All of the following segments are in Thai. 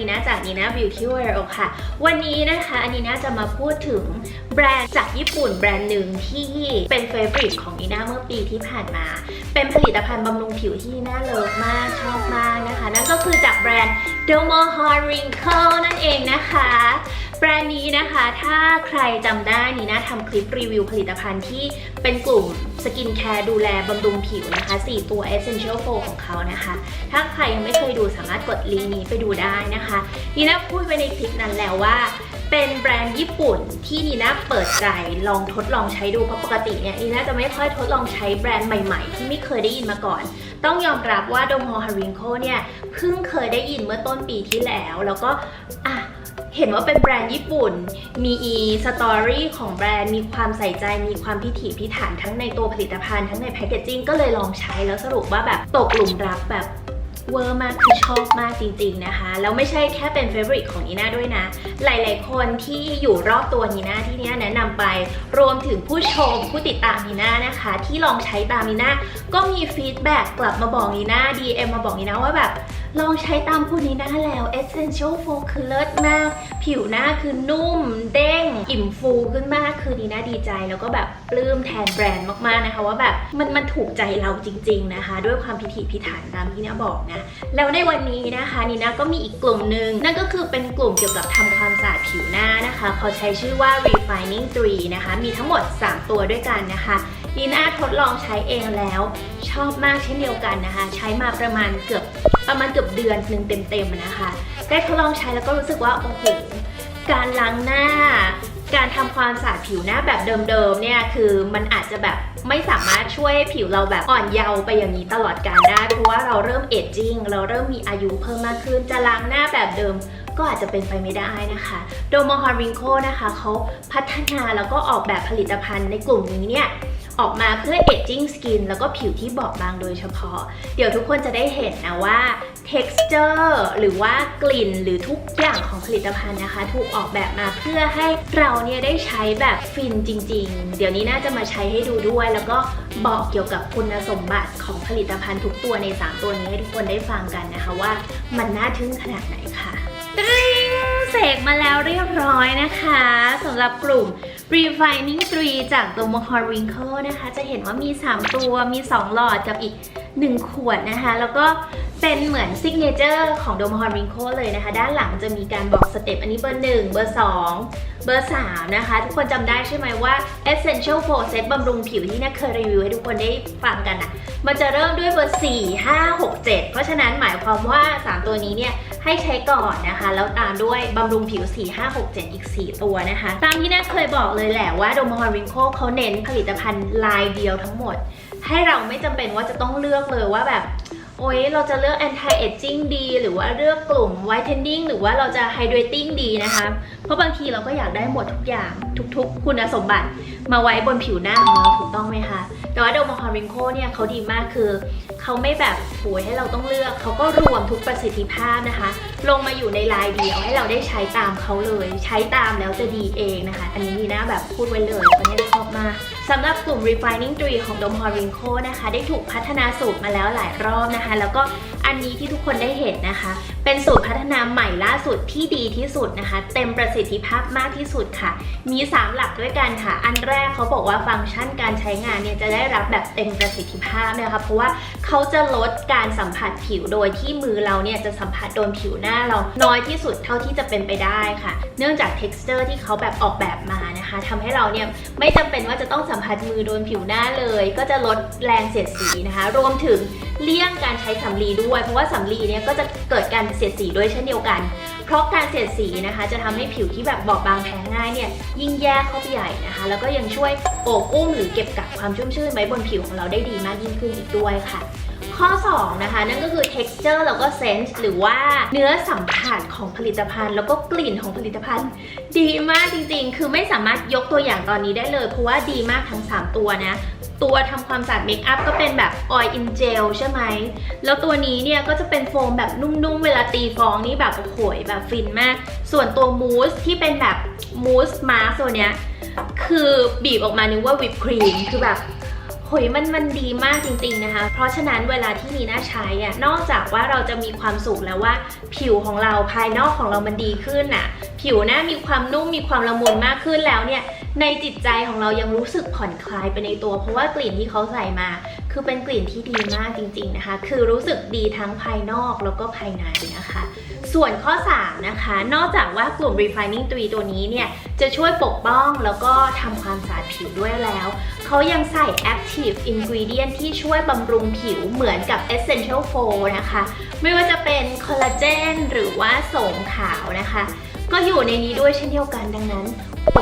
นีน่าจากนีน่า Beauty World ค่ะ วันนี้นะคะอันนีน่าจะมาพูดถึงแบรนด์จากญี่ปุ่นแบรนด์หนึ่งที่เป็นเฟเวอริ e ของนีน่าเมื่อปีที่ผ่านมา เป็นผลิตภัณฑ์บำรุงผิวที่น่าเลิฟมากชอบมากนะคะ นั่นก็คือจากแบรนด์ Dermo h a r Wrinkle นั่นเองนะคะ แบรนด์นี้นะคะ ถ้าใครจำได้นีน่าทำคลิปรีวิวผลิตภัณฑ์ที่เป็นกลุ่มสกินแคร์ดูแลบำรุงผิวนะคะ 4 ตัว Essential 4 ของเขานะคะ ถ้าใครยังไม่เคยดูสามารถกดลิงก์นี้ไปดูได้นะคะนีน่าพูดไปในคลิปนั้นแล้วว่าเป็นแบรนด์ญี่ปุ่นที่นีน่าเปิดใจลองทดลองใช้ดูเพราะปกติเนี่ยนีน่าจะไม่ค่อยทดลองใช้แบรนด์ใหม่ๆ ที่ไม่เคยได้ยินมาก่อน ต้องยอมรับว่าโดมอฮาริงโคเนี่ยเพิ่งเคยได้ยินเมื่อต้นปีที่แล้ว แล้วก็อะ เห็นว่าเป็นแบรนด์ญี่ปุ่นมีอีสตอรี่ของแบรนด์ มีความใส่ใจ มีความพิถีพิถันทั้งในตัวผลิตภัณฑ์ทั้งในแพคเกจจิ้งก็เลยลองใช้แล้วสรุปว่าแบบตกหลุมรักแบบเวอร์มากคือชอบมากจริงๆนะคะ แล้วไม่ใช่แค่เป็นเฟ v o r ริ e ของนีน่าด้วยนะ หลายๆคนที่อยู่รอบตัวนีน่าที่นีน่าแนะนำไป รวมถึงผู้ชมผู้ติดตามนีน่านะคะ ที่ลองใช้ตามนีน่า ก็มีฟีดแบ็กกลับมาบอกนีน่า DM มาบอกนีน่าว่าแบบลองใช้ตามคุณนีน่าแล้ว Essential 4คือเลิศมาก ผิวหน้าคือนุ่ม เด้ง อิ่มฟูขึ้นมากคือนีน่าดีใจ แล้วก็แบบปลื้มแทนแบรนด์มากๆนะคะ ว่าแบบมันมันถูกใจเราจริง ๆนะคะ ด้วยความพิถีพิถันตามที่นีน่าบอกนะแล้วในวันนี้นะคะนีน่าก็มีอีกกลุ่มหนึ่งนั่นก็คือเป็นกลุ่มเกี่ยวกับทำความสะอาดผิวหน้านะคะเขาใช้ชื่อว่า refining 3นะคะมีทั้งหมด 3 ตัวด้วยกันนะคะ นีน่าทดลองใช้เองแล้ว ชอบมากเช่นเดียวกันนะคะ ใช้มาประมาณเกือบประมาณเกือบเดือนหนึ่งเต็มๆนะคะ ได้ทดลองใช้แล้วก็รู้สึกว่าโอ้โหการล้างหน้า การทำความสะอาดผิวหน้าแบบเดิมๆเนี่ยคือมันอาจจะแบบไม่สามารถช่วยให้ผิวเราแบบอ่อนเยาว์ไปอย่างนี้ตลอดกาลได้ เพราะว่าเราเริ่มเอจจิ้งเราเริ่มมีอายุเพิ่มมากขึ้น จะล้างหน้าแบบเดิมก็อาจจะเป็นไปไม่ได้นะคะโดมอฮาริงโคนะคะเขาพัฒนาแล้วก็ออกแบบผลิตภัณฑ์ในกลุ่มนี้เนี่ย ออกมาเพื่อ aging skin แล้วก็ผิวที่บอบบางโดยเฉพาะ เดี๋ยวทุกคนจะได้เห็นนะว่า texture หรือว่ากลิ่นหรือทุกอย่างของผลิตภัณฑ์นะคะ ถูกออกแบบมาเพื่อให้เราเนี่ยได้ใช้แบบฟินจริง ๆ เดี๋ยวนี้น่าจะมาใช้ให้ดูด้วย แล้วก็บอกเกี่ยวกับคุณสมบัติของผลิตภัณฑ์ทุกตัวใน 3 ตัวนี้ให้ทุกคนได้ฟังกันนะคะว่ามันน่าทึ่งขนาดไหนค่ะริงเสกมาแล้วเรียบร้อยนะคะสำหรับกลุ่ม Refining 3 จากตัว m o h o r Wrinkle นะคะ จะเห็นว่ามี 3 ตัว มี 2 หลอดกับอีก 1 ขวดนะคะ แล้วก็เป็นเหมือนซิกเนเจอร์ของ d o m o h o r Wrinkle เลยนะคะ ด้านหลังจะมีการบอกสเต็ป อันนี้เบอร์ 1 เบอร์ 2 เบอร์ 3 นะคะ ทุกคนจำได้ใช่ไหมว่า Essential 4 Set บำรุงผิวที่น่าเคยรีวิวให้ทุกคนได้ฟังกันอะมันจะเริ่มด้วยเบอร์ 4 5 6 7 เพราะฉะนั้นหมายความว่า 3 ตัวนี้เนี่ย ให้ใช้ก่อนนะคะ แล้วตามด้วยบำรุงผิว 4 5 6 7 อีก 4 ตัวนะคะ ตามที่น่าเคยบอกเลยแหละว่า d o m o h o r Wrinkle เขาเน้นผลิตภัณฑ์ลายเดียวทั้งหมด ให้เราไม่จำเป็นว่าจะต้องเลือกเลยว่าแบบโอ๊ยเราจะเลือก anti aging ดี หรือว่าเลือกกลุ่ม whitening หรือว่าเราจะ hydrating ดีนะคะ เพราะบางทีเราก็อยากได้หมดทุกอย่างทุกๆ คุณสมบัติมาไว้บนผิวหน้าของเราถูกต้องไหมคะ แต่ว่าโดมอฮาริงโคเนี่ยเขาดีมากคือเขาไม่แบบหวยให้เราต้องเลือก เขาก็รวมทุกประสิทธิภาพนะคะ ลงมาอยู่ในลายเดียวให้เราได้ใช้ตามเขาเลย ใช้ตามแล้วจะดีเองนะคะ อันนี้นีนะแบบพูดไว้เลยเพราะนี่ชอบมากสำหรับกลุ่ม refining 3ของ Dom h o r i n c o นะคะ ได้ถูกพัฒนาสูตรมาแล้วหลายรอบนะคะ แล้วก็อันนี้ที่ทุกคนได้เห็นนะคะ เป็นสูตรพัฒนาใหม่ล่าสุดที่ดีที่สุดนะคะ เต็มประสิทธิภาพมากที่สุดค่ะ มี 3 หลักด้วยกันค่ะ อันแรกเขาบอกว่าฟังก์ชันการใช้งานเนี่ยจะได้รับแบบเต็มประสิทธิภาพนะคะเพราะว่าเขาจะลดการสัมผัสผิวโดยที่มือเราเนี่ยจะสัมผัสโดนผิวหน้าเราน้อยที่สุดเท่าที่จะเป็นไปได้ค่ะ เนื่องจาก texture ที่เขาแบบออกแบบมานะคะทำให้เราเนี่ยไม่จำเป็นว่าจะต้องสัมผัสมือโดนผิวหน้าเลย ก็จะลดแรงเสียดสีนะคะ รวมถึงเลี่ยงการใช้สำลีด้วย เพราะว่าสำลีเนี่ยก็จะเกิดการเสียดสีด้วยเช่นเดียวกัน เพราะการเสียดสีนะคะ จะทำให้ผิวที่แบบบอบบางแพ้ง่ายเนี่ยยิ่งแย่เข้าไปใหญ่นะคะ แล้วก็ยังช่วยโอบอุ้มหรือเก็บกักความชุ่มชื่นไว้บนผิวของเราได้ดีมากยิ่งขึ้นอีกด้วยค่ะ ข้อ 2 นะคะ นั่นก็คือ texture แล้วก็ sense หรือว่าเนื้อสัมผัสของผลิตภัณฑ์ แล้วก็กลิ่นของผลิตภัณฑ์ ดีมากจริงๆ คือไม่สามารถยกตัวอย่างตอนนี้ได้เลย เพราะว่าดีมากทั้ง 3 ตัวนะตัวทำความสะอาดเมคอัพก็เป็นแบบ oil in gel ใช่ไหม แล้วตัวนี้เนี่ยก็จะเป็นโฟมแบบนุ่มๆ เวลาตีฟองนี่แบบโอ้โหแบบฟินมาก ส่วนตัวมูสที่เป็นแบบมูสมาสตัวเนี้ย คือบีบออกมานึกว่าวิปครีม คือแบบ โหหุยมันมันดีมากจริงๆนะคะ เพราะฉะนั้นเวลาที่นีน่าใช้อะนอกจากว่าเราจะมีความสุขแล้วว่า ผิวของเราภายนอกของเรามันดีขึ้นน่ะ ผิวหน้ามีความนุ่มมีความละมุนมากขึ้นแล้วเนี่ยในจิตใจของเรายังรู้สึกผ่อนคลายไปในตัว เพราะว่ากลิ่นที่เขาใส่มา คือเป็นกลิ่นที่ดีมากจริง ๆนะคะ คือรู้สึกดีทั้งภายนอกแล้วก็ภายในนะคะ ส่วนข้อ 3 นะคะ นอกจากว่ากลุ่ม refining 3ตัวนี้เนี่ย จะช่วยปกป้องแล้วก็ทำความสะอาดผิวด้วยแล้ว เขายังใส่ active ingredient ที่ช่วยบำรุงผิวเหมือนกับ essential 4นะคะ ไม่ว่าจะเป็นคอลลาเจนหรือว่าโสมขาวนะคะ ก็อยู่ในนี้ด้วยเช่นเดียวกันดังนั้น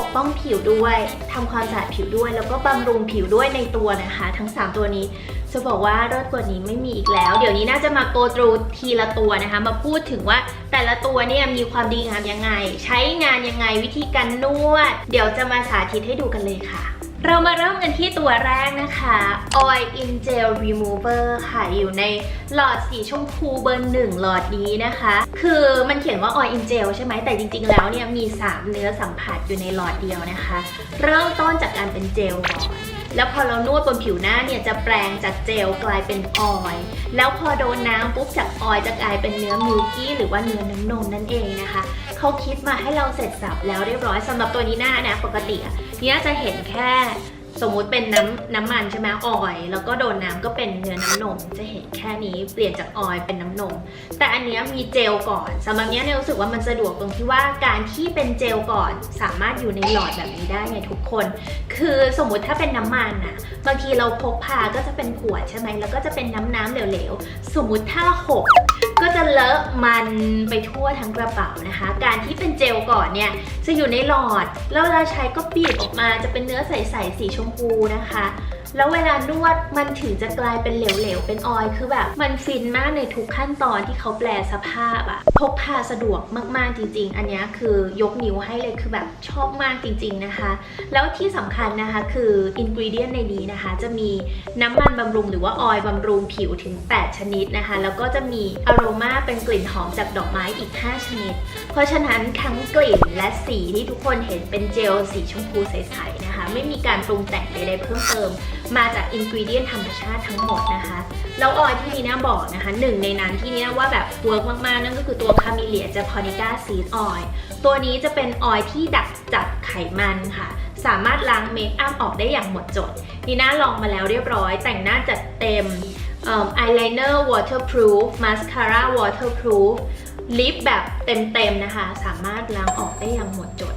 กป้องผิวด้วยทำความสะอาดผิวด้วย แล้วก็บำรุงผิวด้วยในตัวนะคะ ทั้ง 3 ตัวนี้จะบอกว่าเลิศกว่านี้ไม่มีอีกแล้ว เดี๋ยวนี้น่าจะมาโกตรูทีละตัวนะคะ มาพูดถึงว่าแต่ละตัวเนี่ยมีความดีงามยังไง ใช้งานยังไงวิธีการนวด เดี๋ยวจะมาสาธิตให้ดูกันเลยค่ะ เรามาเริ่มกันที่ตัวแรกนะคะ Oil in Gel Remover ค่ะ อยู่ในหลอดสีชมพูเบอร์หนึ่งหลอดนี้นะคะ คือมันเขียนว่า Oil in Gel ใช่ไหม แต่จริงๆ แล้วเนี่ยมี 3 เนื้อสัมผัสอยู่ในหลอดเดียวนะคะ เริ่มต้นจากการเป็นเจลก่อนแล้วพอเรานวดบนผิวหน้าเนี่ยจะแปลงจากเจลกลายเป็นออยล์แล้วพอโดนน้ำปุ๊บจากออยล์จะกลายเป็นเนื้อมิลกี้หรือว่าเนื้อน้ำนมนั่นเองนะคะ เขาคิดมาให้เราเสร็จสับแล้วเรียบร้อยสำหรับตัวนี้หน้านะ ปกติเนี่ยจะเห็นแค่สมมุติเป็นน้ำน้ำมันใช่ไหมออย แล้วก็โดนน้ำก็เป็นเนื้อน้ำนม จะเห็นแค่นี้เปลี่ยนจากออยเป็นน้ำนม แต่อันเนี้ยมีเจลก่อนสำหรับเนี้ยเนี่ยรู้สึกว่ามันสะดวกตรงที่ว่าการที่เป็นเจลก่อน สามารถอยู่ในหลอดแบบนี้ได้ไงทุกคน คือสมมุติถ้าเป็นน้ำมันน่ะบางทีเราพกพาก็จะเป็นขวดใช่ไหมแล้วก็จะเป็นน้ำน้ำเหลวๆสมมุติถ้าหก จะเลอะมันไปทั่วทั้งกระเป๋านะคะ การที่เป็นเจลก่อนเนี่ยจะอยู่ในหลอด แล้วเวลาใช้ก็บีบออกมาจะเป็นเนื้อใสๆสีชมพูนะคะ แล้วเวลานวดมันถึงจะกลายเป็นเหลวๆ เป็นออยคือแบบ มันฟินมากในทุกขั้นตอนที่เขาแปลสภาพอะพกพาสะดวกมากๆจริง ๆ อันนี้คือยกนิ้วให้เลยคือแบบชอบมากจริง ๆนะคะ แล้วที่สำคัญนะคะคืออินกรีเดียนในนี้นะคะ จะมีน้ำมันบำรุงหรือว่าออยล์บำรุงผิวถึง 8 ชนิดนะคะ แล้วก็จะมีอโรมาเป็นกลิ่นหอมจากดอกไม้อีก 5 ชนิด เพราะฉะนั้นทั้งกลิ่นและสีที่ทุกคนเห็นเป็นเจลสีชมพูใสๆนะคะ ไม่มีการปรุงแต่งใดๆเพิ่มเติม มาจากอินกรีเดียนธรรมชาติทั้งหมดนะคะ แล้วออยที่นีน่าบอกนะคะหนึ่งในนั้นที่นีน่าว่าแบบเวิร์กมากๆ นั่นก็คือตัวคามิเลียจ a พอนิก้าซีดออยตัวนี้จะเป็นออยที่ดักจับไขมันค่ะ สามารถล้างเมคอัพออกได้อย่างหมดจดนีน่าลองมาแล้วเรียบร้อย แต่งหน้าจัดเต็มอายไลเนอร์ waterproof mascara waterproof ลิปแบบเต็มๆนะคะ สามารถล้างออกได้อย่างหมดจด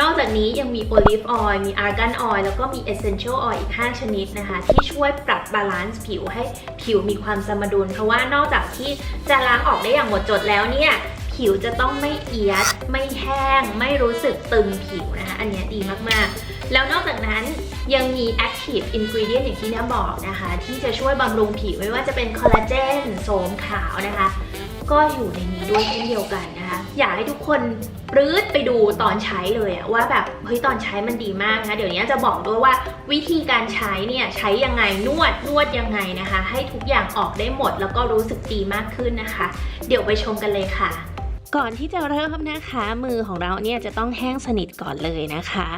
นอกจากนี้ยังมีโอลิฟออยล์มีอาร์กันออยล์แล้วก็มีเอเซนเชียลออยล์อีก 5 ชนิดนะคะ ที่ช่วยปรับบาลานซ์ผิวให้ผิวมีความสมดุล เพราะว่านอกจากที่จะล้างออกได้อย่างหมดจดแล้วเนี่ยผิวจะต้องไม่เอียด ไม่แห้ง ไม่รู้สึกตึงผิวนะคะ อันนี้ดีมากๆ แล้วนอกจากนั้นยังมี active ingredient อย่างที่น้าบอกนะคะ ที่จะช่วยบำรุงผิวไม่ว่าจะเป็นคอลลาเจนโสมขาวนะคะ ก็อยู่ในนี้ด้วยเช่นเดียวกันนะคะ อยากให้ทุกคนปรื้ดไปดูตอนใช้เลยอะว่าแบบเฮ้ยตอนใช้มันดีมากนะคะเดี๋ยวนี้จะบอกด้วยว่าวิธีการใช้เนี่ยใช้ยังไงนวดนวดยังไงนะคะ ให้ทุกอย่างออกได้หมดแล้วก็รู้สึกดีมากขึ้นนะคะ เดี๋ยวไปชมกันเลยค่ะก่อนที่จะเริ่มนะคะ มือของเราเนี่ยจะต้องแห้งสนิทก่อนเลยนะคะ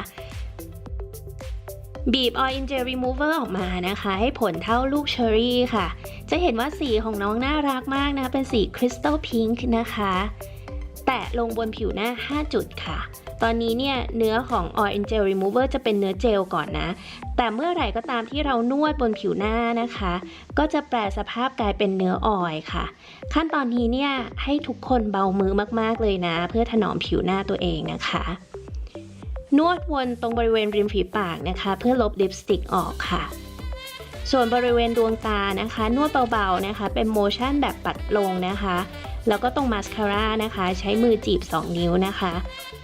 บีบ Oil in Gel Remover ออกมานะคะ ให้ผลเท่าลูกเชอรี่ค่ะ จะเห็นว่าสีของน้องน่ารักมากนะ เป็นสีคริสตัลพิงค์นะคะ แตะลงบนผิวหน้า 5 จุดค่ะ ตอนนี้เนี่ยเนื้อของ Oil in Gel Remover จะเป็นเนื้อเจลก่อนนะ แต่เมื่อไหร่ก็ตามที่เรานวดบนผิวหน้านะคะ ก็จะแปลสภาพกลายเป็นเนื้อออยค่ะ ขั้นตอนนี้เนี่ยให้ทุกคนเบามือมากๆเลยนะ เพื่อถนอมผิวหน้าตัวเองนะคะนวดวนตรงบริเวณริมฝีปากนะคะ เพื่อลบลิปสติกออกค่ะ ส่วนบริเวณดวงตานะคะ นวดเบาๆนะคะ เป็นโมชั่นแบบปัดลงนะคะ แล้วก็ตรงมาสคาร่านะคะ ใช้มือจีบ 2 นิ้วนะคะ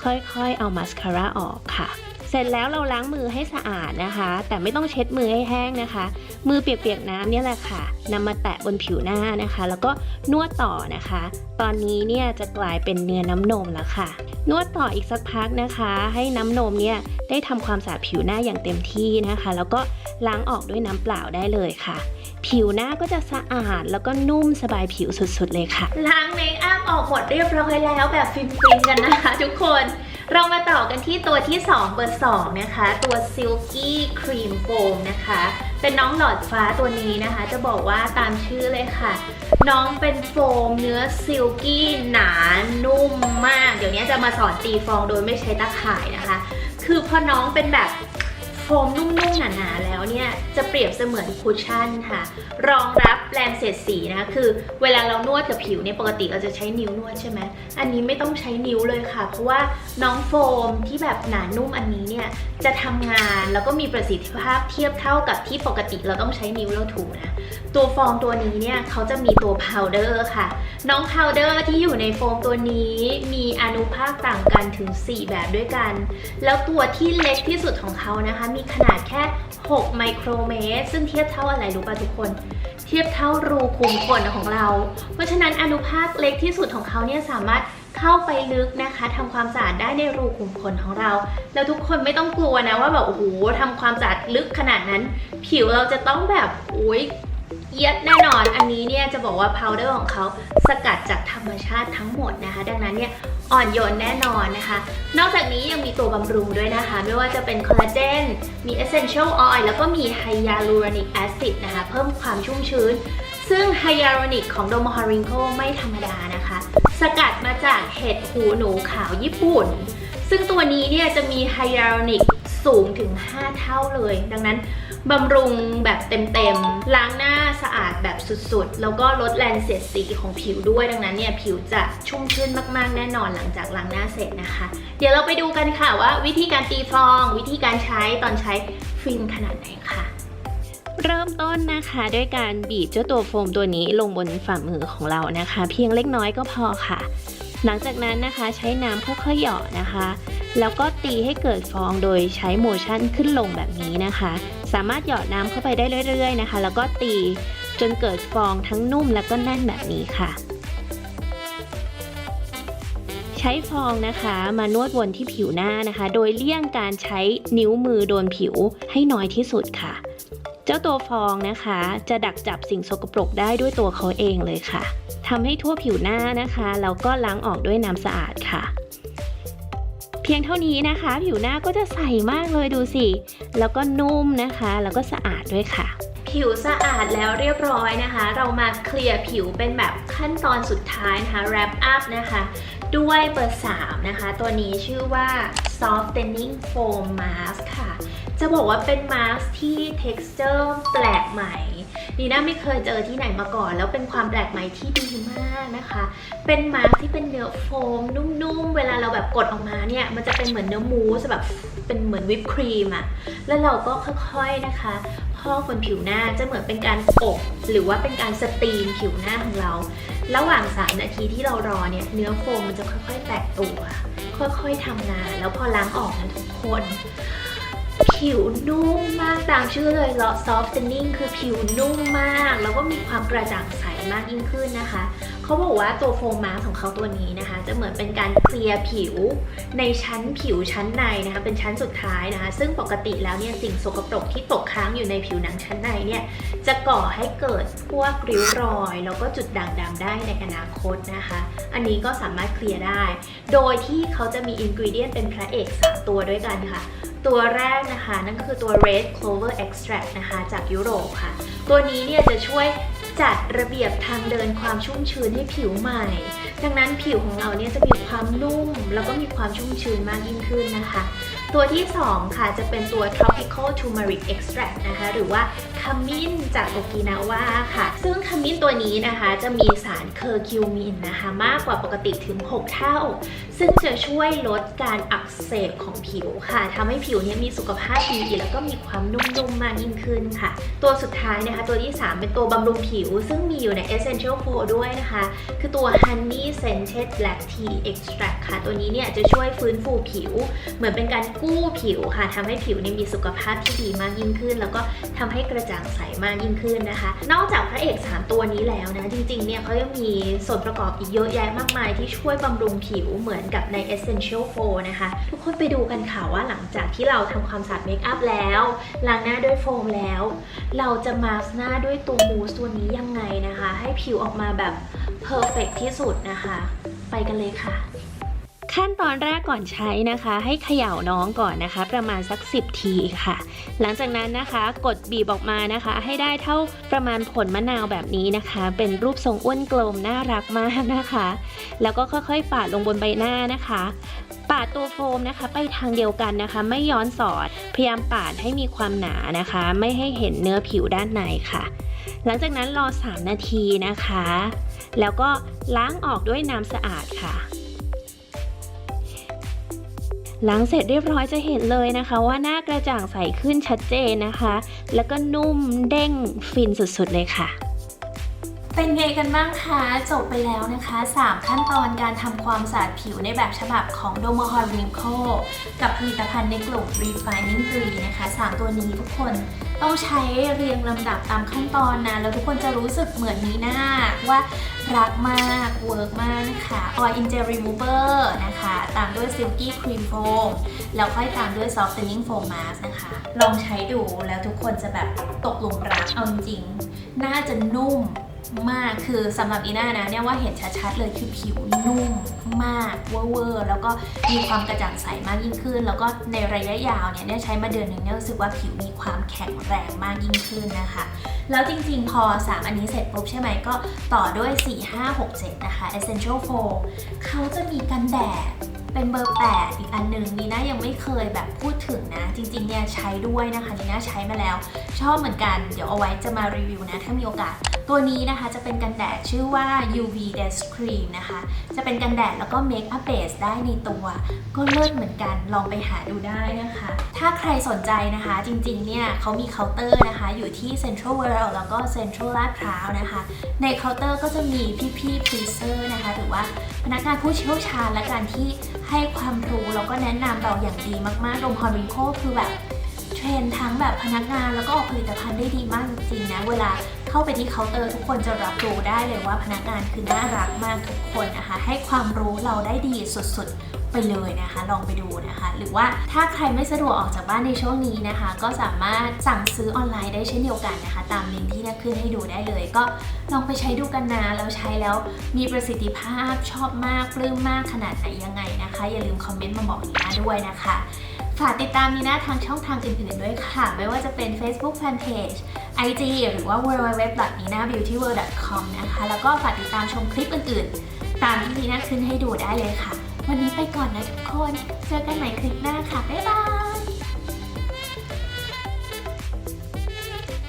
ค่อยๆ เอามาสคาร่าออกค่ะ เสร็จแล้วเราล้างมือให้สะอาดนะคะ แต่ไม่ต้องเช็ดมือให้แห้งนะคะ มือเปียกๆน้ำเนี่ยแหละค่ะนำมาแตะบนผิวหน้านะคะ แล้วก็นวดต่อนะคะ ตอนนี้เนี่ยจะกลายเป็นเนื้อน้ำนมแล้วค่ะ นวดต่ออีกสักพักนะคะ ให้น้ำนมเนี่ยได้ทำความสะอาดผิวหน้าอย่างเต็มที่นะคะ แล้วก็ล้างออกด้วยน้ำเปล่าได้เลยค่ะ ผิวหน้าก็จะสะอาดแล้วก็นุ่มสบายผิวสุดๆเลยค่ะ ล้างเมคอัพออกหมดเรียบร้อยแล้วแบบฟินๆกันนะคะ ทุกคน เรามาต่อกันที่ตัวที่ 2 เบอร์ 2 นะคะ ตัว Silky Cream Foam นะคะ เป็นน้องหลอดฟ้าตัวนี้นะคะ จะบอกว่าตามชื่อเลยค่ะ น้องเป็นโฟมเนื้อซิลกี้หนานุ่มมาก เดี๋ยวนี้จะมาสอนตีฟองโดยไม่ใช้ตะข่ายนะคะ คือพอน้องเป็นแบบ โฟมนุ่มๆ หนาๆ แล้วเนี่ย จะเปรียบเสมือนคุชชั่นค่ะ รองรับแรงเสียดสีนะคะคือเวลาเรานวดกับผิวเนี่ยปกติเราจะใช้นิ้วนวดใช่ไหมอันนี้ไม่ต้องใช้นิ้วเลยค่ะ เพราะว่าน้องโฟมที่แบบหนานุ่มอันนี้เนี่ย จะทำงานแล้วก็มีประสิทธิภาพเทียบเท่ากับที่ปกติเราต้องใช้นิ้วเราถูนะตัวฟองตัวนี้เนี่ยเขาจะมีตัวพาวเดอร์ค่ะ น้องพาวเดอร์ที่อยู่ในโฟมตัวนี้ มีอนุภาคต่างกันถึง 4 แบบด้วยกัน แล้วตัวที่เล็กที่สุดของเขานะคะมีขนาดแค่ 6 ไมโครเมตร ซึ่งเทียบเท่าอะไรรู้ป่ะทุกคน เทียบเท่ารูขุมขนของเรา เพราะฉะนั้นอนุภาคเล็กที่สุดของเขาเนี่ยสามารถเข้าไปลึกนะคะทำความสะอาดได้ในรูขุมขนของเรา แล้วทุกคนไม่ต้องกลัวนะว่าแบบโอ้โหทำความสะอาดลึกขนาดนั้น ผิวเราจะต้องแบบโอ้ย เอียดแน่นอนอันนี้เนี่ยจะบอกว่าพาวเดอร์ของเขาสกัดจากธรรมชาติทั้งหมดนะคะ ดังนั้นเนี่ยอ่อนโยนแน่นอนนะคะ นอกจากนี้ยังมีตัวบำรุงด้วยนะคะ ไม่ว่าจะเป็นคอลลาเจน มี essential oil แล้วก็มีไฮยาลูรอนิกแอซิดนะคะ เพิ่มความชุ่มชื้น ซึ่งไฮยาลูรอนิกของโดมฮาริงโกไม่ธรรมดานะคะ สกัดมาจากเห็ดหูหนูขาวญี่ปุ่น ซึ่งตัวนี้เนี่ยจะมีไฮยาลูรอนิกสูงถึง 5 เท่าเลย ดังนั้น บำรุงแบบเต็มๆ ล้างหน้าสะอาดแบบสุดๆ แล้วก็ลดแรงเสียดสีของผิวด้วย ดังนั้นเนี่ยผิวจะชุ่มชื่นมากๆ แน่นอนหลังจากล้างหน้าเสร็จนะคะ เดี๋ยวเราไปดูกันค่ะว่าวิธีการตีฟอง วิธีการใช้ตอนใช้ฟิล์มขนาดไหนค่ะเริ่มต้นนะคะด้วยการบีบเจ้าตัวโฟมตัวนี้ลงบนฝ่ามือของเรานะคะ เพียงเล็กน้อยก็พอค่ะ หลังจากนั้นนะคะใช้น้ำค่อยๆหยอดนะคะ แล้วก็ตีให้เกิดฟองโดยใช้โมชั่นขึ้นลงแบบนี้นะคะ สามารถหยอดน้ำเข้าไปได้เรื่อย ๆ นะคะ แล้วก็ตีจนเกิดฟองทั้งนุ่มแล้วก็แน่นแบบนี้ค่ะ ใช้ฟองนะคะมานวดวนที่ผิวหน้านะคะ โดยเลี่ยงการใช้นิ้วมือโดนผิวให้น้อยที่สุดค่ะ เจ้าตัวฟองนะคะ จะดักจับสิ่งสกปรกได้ด้วยตัวเขาเองเลยค่ะทำให้ทั่วผิวหน้านะคะแล้วก็ล้างออกด้วยน้ำสะอาดค่ะ เพียงเท่านี้นะคะ ผิวหน้าก็จะใสมากเลยดูสิ แล้วก็นุ่มนะคะ แล้วก็สะอาดด้วยค่ะผิวสะอาดแล้วเรียบร้อยนะคะ เรามาเคลียร์ผิวเป็นแบบขั้นตอนสุดท้ายนะคะ wrap up นะคะ ด้วยเบอร์ 3 นะคะ ตัวนี้ชื่อว่า softening foam mask ค่ะ จะบอกว่าเป็นมาสก์ที่ texture แปลกใหม่ดีน่าไม่เคยเจอที่ไหนมาก่อน แล้วเป็นความแปลกใหม่ที่ดีมากนะคะ เป็นมาสก์ที่เป็นเนื้อโฟมนุ่มๆ เวลาเราแบบกดออกมาเนี่ย มันจะเป็นเหมือนเนื้อมูสแบบเป็นเหมือนวิปครีมอะแล้วเราก็ค่อยๆนะคะพอกบนผิวหน้าจะเหมือนเป็นการอบหรือว่าเป็นการสตรีมผิวหน้าของเรา ระหว่าง 3 นาทีที่เรารอเนี่ยเนื้อโฟมมันจะค่อยๆ แตกตัว ค่อยๆทำงาน แล้วพอล้างออกนะทุกคน ผิวนุ่มมากตามชื่อเลยเลาะ softening คือผิวนุ่มมาก แล้วก็มีความกระจ่างใสมากยิ่งขึ้นนะคะเขาบอกว่าตัวโฟมมาส์ของเขาตัวนี้นะคะ จะเหมือนเป็นการเคลียร์ผิวในชั้นผิวชั้นในนะคะ เป็นชั้นสุดท้ายนะคะ ซึ่งปกติแล้วเนี่ยสิ่งสกปรกที่ตกค้างอยู่ในผิวหนังชั้นในเนี่ยจะก่อให้เกิดพวกริ้วรอย แล้วก็จุดด่างดำได้ในอนาคตนะคะ อันนี้ก็สามารถเคลียร์ได้ โดยที่เขาจะมีอินก e เดียนเป็นพระเอก3ตัวด้วยกันค่ะ ตัวแรกนะคะ นั่นก็คือตัว red clover extract นะคะ จากยุโรปค่ะ ตัวนี้เนี่ยจะช่วยจัดระเบียบทางเดินความชุ่มชื้นให้ผิวใหม่ ดังนั้นผิวของเราเนี่ยจะมีความนุ่ม แล้วก็มีความชุ่มชื้นมากยิ่งขึ้นนะคะ ตัวที่ 2 ค่ะจะเป็นตัว tropical turmeric extract นะคะ หรือว่าขมิ้นจากโอกินาวาค่ะ ซึ่งขมิ้นตัวนี้นะคะจะมีสารเคอร์คิวมินนะคะ มากกว่าปกติถึง 6 เท่าซึ่งจะช่วยลดการอักเสบของผิวค่ะทำให้ผิวเนี่ยมีสุขภาพดีแล้วก็มีความนุ่มๆมากยิ่งขึ้นค่ะ ตัวสุดท้ายนะคะ ตัวที่ 3 เป็นตัวบำรุงผิว ซึ่งมีอยู่ใน essential 4ด้วยนะคะ คือตัว honey scented black tea extract ค่ะ ตัวนี้เนี่ยจะช่วยฟื้นฟูผิว เหมือนเป็นการกู้ผิวค่ะทำให้ผิวเนี่ยมีสุขภาพที่ดีมากยิ่งขึ้น แล้วก็ทำให้กระจ่างใสมากยิ่งขึ้นนะคะ นอกจากพระเอก 3 ตัวนี้แล้วนะจริงๆเนี่ยเขายังมีส่วนประกอบอีกเยอะแยะมากมายที่ช่วยบำรุงผิวเหมือนกับใน essential 4 นะคะ ทุกคนไปดูกันค่ะว่าหลังจากที่เราทำความสะอาดเมคอัพแล้วล้างหน้าด้วยโฟมแล้ว เราจะมาส์หน้าด้วยตัวมูสตัวนี้ยังไงนะคะ ให้ผิวออกมาแบบเพอร์เฟกที่สุดนะคะ ไปกันเลยค่ะ ขั้นตอนแรกก่อนใช้นะคะ ให้เขย่าน้องก่อนนะคะ ประมาณสัก 10 ทีค่ะ หลังจากนั้นนะคะ กดบีบออกมานะคะ ให้ได้เท่าประมาณผลมะนาวแบบนี้นะคะ เป็นรูปทรงอ้วนกลมน่ารักมากนะคะ แล้วก็ค่อยๆ ปาดลงบนใบหน้านะคะปาดตัวโฟมนะคะ ไปทางเดียวกันนะคะ ไม่ย้อนสอด พยายามปาดให้มีความหนานะคะ ไม่ให้เห็นเนื้อผิวด้านในค่ะ หลังจากนั้นรอ 3 นาทีนะคะ แล้วก็ล้างออกด้วยน้ำสะอาดค่ะ ล้างเสร็จเรียบร้อยจะเห็นเลยนะคะว่าหน้ากระจ่างใสขึ้นชัดเจนนะคะ แล้วก็นุ่มเด้งฟินสุดๆเลยค่ะเป็นไงกันบ้างคะ จบไปแล้วนะคะ 3 ขั้นตอนการทำความสะอาดผิวในแบบฉบับของ d o m o h o r Wrinkle กับผลิตภัณฑ์ในกลุ่ม Refining Free นะคะ 3 ตัวนี้ทุกคนต้องใช้เรียงลำดับตามขั้นตอนนะ แล้วทุกคนจะรู้สึกเหมือนนี้หน้าว่า รักมากเวิร์กมากนะคะ Oil in Gel Remover นะคะ ตามด้วย Silky Cream Foam แล้วค่อยตามด้วย Softening Foam Mask นะคะ ลองใช้ดูแล้วทุกคนจะแบบตกหลุมรักเอาจริงๆน่าจะนุ่ม มากคือสำหรับอีน่านะเนี่ยว่าเห็นชัดๆเลยคือผิวนุ่มมากเวอร์แล้วก็มีความกระจ่างใสมากยิ่งขึ้น แล้วก็ในระยะยาวเนี่ยเนี่ยใช้มาเดือนหนึ่งเนี่ยรู้สึกว่าผิวมีความแข็งแรงมากยิ่งขึ้นนะคะ แล้วจริงๆ พอ 3 อันนี้เสร็จปุ๊บใช่ไหมก็ต่อด้วย 4 5 6 7 นะคะ Essential 4เขาจะมีกันแดด เป็นเบอร์ 8 อีกอันหนึ่งนีน่ายังไม่เคยแบบพูดถึงนะ จริงๆเนี่ยใช้ด้วยนะคะนีน่าใช้มาแล้ว ชอบเหมือนกัน เดี๋ยวเอาไว้จะมารีวิวนะ ถ้ามีโอกาส ตัวนี้นะคะจะเป็นกันแดดชื่อว่า UV Day Cream นะคะ จะเป็นกันแดดแล้วก็ Make Up Base ได้ในตัว ก็เลิศเหมือนกันลองไปหาดูได้นะคะ ถ้าใครสนใจนะคะจริงๆเนี่ยเขามีเคาน์เตอร์นะคะอยู่ที่ Central World แล้วก็ Central ลาดพร้าวนะคะ ในเคาน์เตอร์ก็จะมีพี่ๆพรีเซอร์นะคะหรือว่า พนักงานผู้เชี่ยวชาญและการที่ให้ความรู้แล้วก็แนะนำเราอย่างดีมากๆโดมฮอริงโคคือแบบเทรนทั้งแบบพนักงานแล้วก็ออกผลิตภัณฑ์ได้ดีมากจริงๆนะเวลาเข้าไปที่เคาน์เตอร์ทุกคนจะรับรู้ได้เลยว่าพนักงานคือน่ารักมากทุกคนนะคะให้ความรู้เราได้ดีสุดๆ ไปเลยนะคะ ลองไปดูนะคะ หรือว่าถ้าใครไม่สะดวกออกจากบ้านในช่วงนี้นะคะ ก็สามารถสั่งซื้อออนไลน์ได้เช่นเดียวกันนะคะ ตามลิงก์ที่น่าขึ้นให้ดูได้เลย ก็ลองไปใช้ดูกันนะแล้วใช้แล้วมีประสิทธิภาพชอบมากปลื้มมากขนาดไหนยังไงนะคะ อย่าลืมคอมเมนต์มาบอกนีน่าด้วยนะคะฝากติดตามนีน่าทางช่องทางอื่นๆด้วยค่ะ ไม่ว่าจะเป็น Facebook Fanpage IG หรือว่า www.ninabeautyworld.com นะคะ แล้วก็ฝากติดตามชมคลิปอื่นๆ ตามที่นีน่าขึ้นให้ดูได้เลยค่ะ วันนี้ไปก่อนนะทุกคน เจอกันใหม่คลิปหน้าค่ะ บ๊ายบาย